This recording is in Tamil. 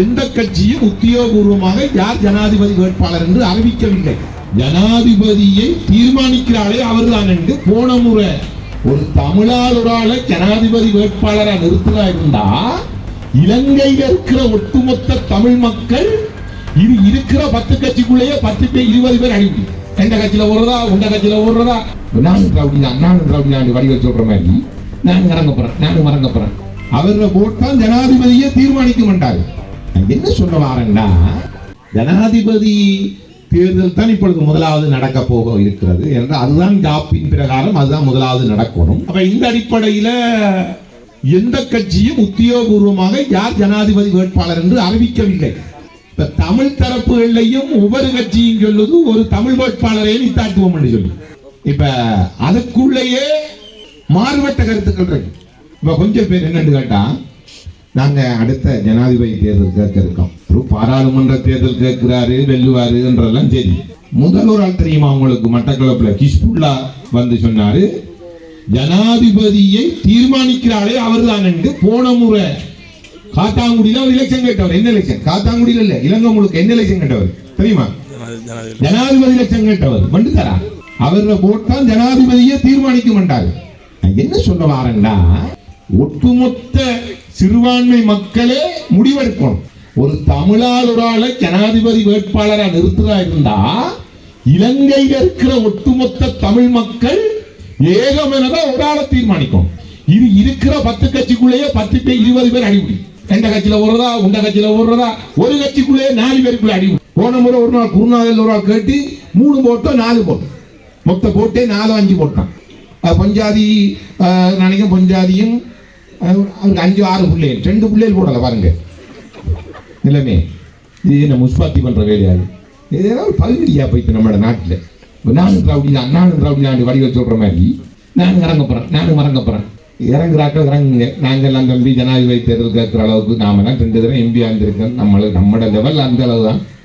எந்த கட்சியும் உத்தியோகபூர்வமாக யார் ஜனாதிபதி வேட்பாளர் என்று அறிவிக்கவில்லை. ஜனாதிபதியை தீர்மானிக்கிறாளே அவர்தான் என்று போன முறை ஒரு தமிழால் ஒரு ஆளை ஜனாதிபதி வேட்பாளரை நிறுத்துறா இருந்தா இலங்கையில இருக்கிற ஒட்டுமொத்த தமிழ் மக்கள் இது இருக்கிற பத்து கட்சிக்குள்ளேயே பத்து பேர் இருபது பேர் அழிவு. எந்த கட்சியில ஓடுறதா உண்ட கட்சியில ஓடுறதா? நானும் திராவிடி தான் நானும் திராவிடி சொல்ற மாதிரி. நான் இறங்க போறேன் நானும் மறங்க போறேன். அவரோட போட்டால் ஜனாதிபதியே தீர்மானிக்க மாட்டாங்க என்ன சொல்ல வாரேன்னா ஜனாதிபதி தேர்தல் தான் இப்பொழுது முதலாவது நடக்க போக இருக்கிறது என்றால் அதுதான் ஜாப்பின் பிரகாரம் அதுதான் முதலாவது நடக்கணும். அப்ப இந்த அடிப்படையில எந்த கட்சியும் உத்தியோகபூர்வமாக யார் ஜனாதிபதி வேட்பாளர் என்று அறிவிக்கவில்லை. இப்ப தமிழ் தரப்புகள்லையும் ஒவ்வொரு கட்சியும் சொல்லுது ஒரு தமிழ் வேட்பாளரை நித்தாட்டுவோம் என்று சொல்லி. இப்ப அதுக்குள்ளேயே மாறுபட்ட கருத்துக்கள் இருக்கு. இப்ப கொஞ்சம் பேர் என்னன்னு கேட்டா நாங்க அடுத்த ஜனாதிபதி தேர்தல் கேட்க இருக்கோம் ஒரு பாராளுமன்ற தேர்தல் கேட்கிறாரு வெல்லுவாரு என்றெல்லாம் சரி முதல் ஒரு ஆள் தெரியுமா உங்களுக்கு? மட்டக்களப்புல கிஷ்புல்லா வந்து சொன்னாரு ஜனாதிபதியை தீர்மானிக்கிறாளே அவர்தான் என்று போன முறை காத்தாங்குடியில ஒரு எலெக்ஷன் கேட்டவர். என்ன எலெக்ஷன் காத்தாங்குடியில இல்ல இலங்கை முழுக்க என்ன எலெக்ஷன் கேட்டவர்? தெரியுமா? ஜனாதிபதி. எலெக்ஷன் கேட்டவர். வந்துட்டாரா? அவரோட போட் தான் ஜனாதிபதியை தீர்மானிக்க மாட்டாரு. என்ன சொல்ல வாரேன்னா ஒட்டுமொத்த சிறுபான்மை மக்களே முடிவெடுக்கணும். ஒரு தமிழால் ஒரு ஆளை ஜனாதிபதி வேட்பாளராக நிறுத்துறா இருந்தா இலங்கையில் இருக்கிற ஒட்டுமொத்த தமிழ் மக்கள் ஏகமெனதா ஒரு ஆளை தீர்மானிக்கும் இது இருக்கிற பத்து கட்சிக்குள்ளேயே பத்து பேர் இருபது பேர் அடிபடி எந்த கட்சியில ஓடுறதா உண்ட கட்சியில ஓடுறதா ஒரு கட்சிக்குள்ளேயே நாலு பேருக்குள்ள அடிபடி போன முறை ஒரு நாள் குருநாதல் ஒரு ஆள் கேட்டு மூணு போட்டோம் நாலு போட்டோம். மொத்த போட்டே நாலு அஞ்சு போட்டான் பொஞ்சாதி அஹ் பொஞ்சாதியும் அவருக்கு அஞ்சு ஆறு பிள்ளைகள். ரெண்டு பிள்ளைகள் போடல பாருங்க. இல்லைமே இது என்ன முஸ்பாத்தி பண்ற வேலையாது ஏதாவது பகுதியா போயிட்டு நம்மளோட நாட்டில்? இப்போ நானும் திராவிடி தான் நானும் திராவிடி நாடு வடிவ சொல்ற மாதிரி. நானும் இறங்க நானும் இறங்க போறேன். இறங்குறாக்கள் இறங்குங்க. நாங்கள் எல்லாம் தம்பி ஜனாதிபதி தேர்தல் கேட்குற அளவுக்கு நாமெல்லாம் ரெண்டு தடவை எம்பி ஆந்திருக்கோம் நம்மளுக்கு நம்மளோட லெவல் அந்த அளவு தான்